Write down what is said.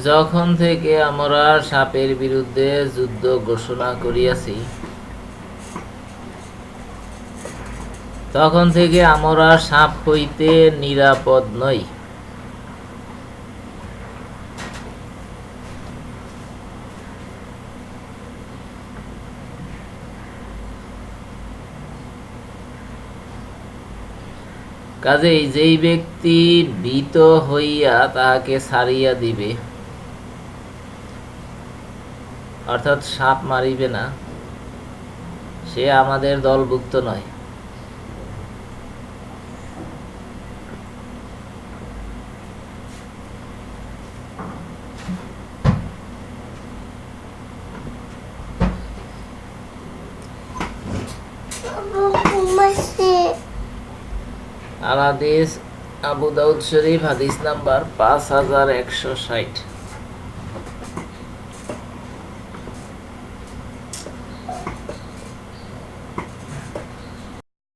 যখন থেকে আমরা সাপের বিরুদ্ধে যুদ্ধ ঘোষণা করিয়াছি, তখন থেকে আমরা সাপ হইতে নিরাপদ নই। কাজেই যেই ব্যক্তি ভীত হইয়া তাহাকে ছাড়িয়া দিবে অর্থাৎ সাপ মারিবে না। সে আমাদের দলভুক্ত নয়। আল হাদিস আবু দাউদ শরীফ, হাদিস নাম্বার পাঁচ হাজার একশো ষাট।